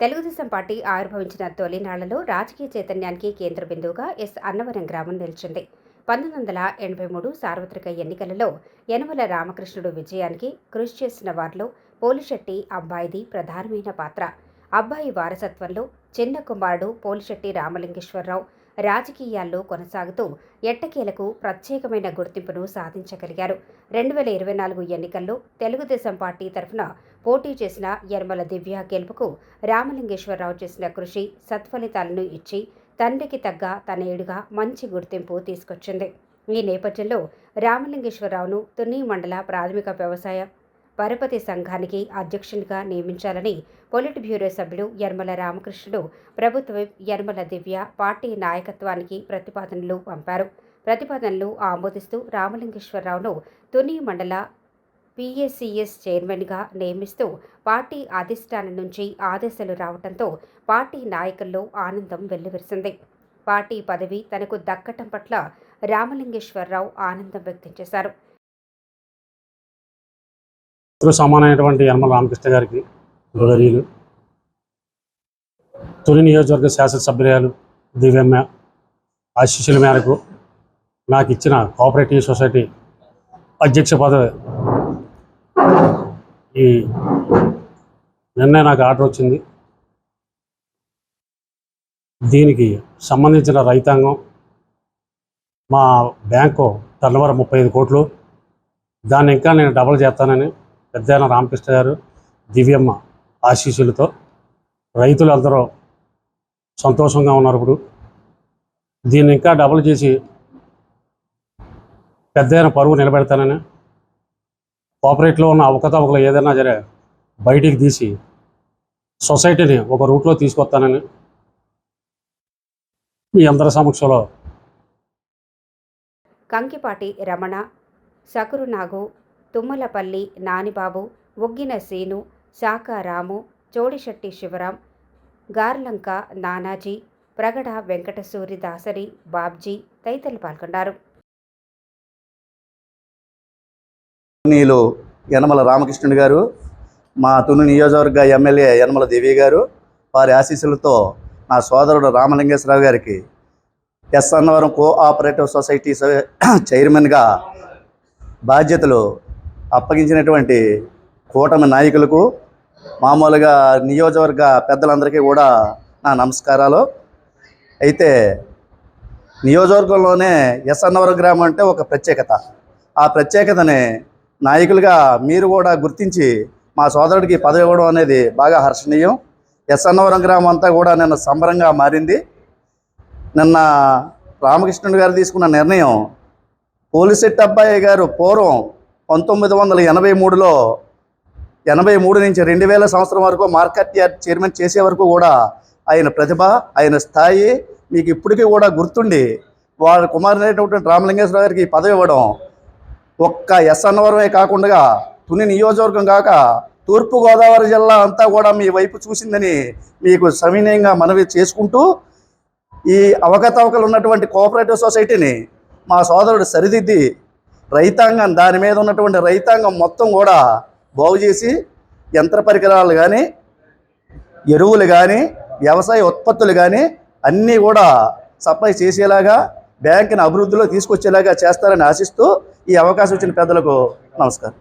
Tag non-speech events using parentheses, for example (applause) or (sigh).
Telugu Desam party ఆవిర్భవించిన తొలినాళ్ళలో రాజకీయ చైతన్యానికి కేంద్ర బిందువుగా ఎస్. అన్నవరం గ్రామం నిలిచింది. పంతొమ్మిది వందల ఎనభై మూడు సార్వత్రిక ఎన్నికలలో యనమల రామకృష్ణుడు విజయానికి కృషి చేసిన వారిలో పోలిశెట్టి అబ్బాయిది ప్రధానమైన పాత్ర. అబ్బాయి వారసత్వంలో చిన్న కుమారుడు పోలిశెట్టి రామలింగేశ్వరరావు రాజకీయాల్లో కొనసాగుతూ ఎట్టకేలకు ప్రత్యేకమైన గుర్తింపును సాధించగలిగారు. రెండు వేల ఇరవై నాలుగు ఎన్నికల్లో తెలుగుదేశం పార్టీ తరఫున పోటీ చేసిన యర్మల దివ్య గెలుపుకు రామలింగేశ్వరరావు చేసిన కృషి సత్ఫలితాలను ఇచ్చి తండ్రికి తగ్గ తనయుడిగా మంచి గుర్తింపు తీసుకొచ్చింది. ఈ నేపథ్యంలో రామలింగేశ్వరరావును తుని మండల ప్రాథమిక వ్యవసాయ పరపతి సంఘానికి అధ్యక్షునిగా నియమించాలని పొలిట్ బ్యూరో సభ్యుడు యర్మల రామకృష్ణుడు ప్రభుత్వం యర్మల దివ్య పార్టీ నాయకత్వానికి ప్రతిపాదనలు పంపారు. ప్రతిపాదనలు ఆమోదిస్తూ రామలింగేశ్వరరావును తుని మండల పిఎస్సిఎస్ చైర్మన్గా నియమిస్తూ పార్టీ అధిష్టానం నుంచి ఆదేశాలు రావడంతో పార్టీ నాయకుల్లో ఆనందం వెల్లువిరిసింది. పార్టీ పదవి తనకు దక్కటం పట్ల రామలింగేశ్వరరావు ఆనందం వ్యక్తం చేశారు. మిత్రులు సమానమైనటువంటి యనమల రామకృష్ణ గారికి గురువర్యులు తొలి నియోజకవర్గ శాసనసభ్యురాలు దివ్యమ్మ ఆశీస్సుల మేరకు నాకు ఇచ్చిన కోఆపరేటివ్ సొసైటీ అధ్యక్ష పదవి ఈ నిన్నే నాకు ఆర్డర్ వచ్చింది. దీనికి సంబంధించిన రైతాంగం మా బ్యాంకు టర్నోవర్ ముప్పై ఐదు కోట్లు. దాన్ని ఇంకా నేను డబల్ చేస్తానని పెద్దాయన రామకృష్ణ గారు దివ్యమ్మ ఆశీస్సులతో రైతులు అందరూ సంతోషంగా ఉన్నారు ఇప్పుడు. దీన్ని ఇంకా డబుల్ చేసి పెద్దయిన పరువు నిలబెడతానని కోఆపరేట్లో ఉన్న అవకతవకలు ఏదైనా సరే బయటికి తీసి సొసైటీని ఒక రూట్లో తీసుకొస్తానని మీ అందరి సమక్షంలో కంకిపాటి రమణ సకురు నాగు తుమ్మలపల్లి నానిబాబు ఒగ్గిన సీను శాఖ రాము చోడిశెట్టి శివరాం గార్లంక నానాజీ ప్రగడ వెంకటసూరి దాసరి బాబ్జీ తదితరులు పాల్గొన్నారు. నీలు యనమల రామకృష్ణుడు గారు మా తుని నియోజకవర్గ ఎమ్మెల్యే యనమల దేవి గారు వారి ఆశీస్సులతో నా సోదరుడు రామలింగేశ్వరరావు గారికి ఎస్ అన్నవరం కోఆపరేటివ్ సొసైటీ (clears throat) చైర్మన్గా బాధ్యతలు అప్పగించినటువంటి కూటమి నాయకులకు మామూలుగా నియోజకవర్గ పెద్దలందరికీ కూడా నా నమస్కారాలు. అయితే నియోజకవర్గంలోనే ఎస్ఎన్నవరం గ్రామం అంటే ఒక ప్రత్యేకత. ఆ ప్రత్యేకతని నాయకులుగా మీరు కూడా గుర్తించి మా సోదరుడికి పదవి ఇవ్వడం అనేది బాగా హర్షణీయం. ఎస్ అన్నవరం గ్రామం అంతా కూడా నిన్న సంబరంగా మారింది. నిన్న రామకృష్ణుడు గారు తీసుకున్న నిర్ణయం పోలిసెట్ అబ్బాయి గారు పూర్వం పంతొమ్మిది వందల ఎనభై మూడులో ఎనభై మూడు నుంచి రెండు వేల సంవత్సరం వరకు మార్కెట్ యార్డ్ చైర్మన్ చేసే వరకు కూడా ఆయన ప్రతిభ ఆయన స్థాయి మీకు ఇప్పటికీ కూడా గుర్తుండి వాళ్ళ కుమారుడైనటువంటి రామలింగేశ్వర గారికి ఈ పదవి ఇవ్వడం ఒక్క ఎస్ అన్నవరమే కాకుండా తుని నియోజకవర్గం కాక తూర్పుగోదావరి జిల్లా అంతా కూడా మీ వైపు చూసిందని మీకు సవినయంగా మనవి చేసుకుంటూ ఈ అవకతవకలు ఉన్నటువంటి కోఆపరేటివ్ సొసైటీని మా సోదరుడు సరిదిద్ది రైతాంగం దాని మీద ఉన్నటువంటి రైతాంగం మొత్తం కూడా బాగు చేసి యంత్ర పరికరాలు కానీ ఎరువులు కానీ వ్యవసాయ ఉత్పత్తులు కానీ అన్నీ కూడా సప్లై చేసేలాగా బ్యాంకుని అభివృద్ధిలో తీసుకొచ్చేలాగా చేస్తారని ఆశిస్తూ ఈ అవకాశం ఇచ్చిన పెద్దలకు నమస్కారం.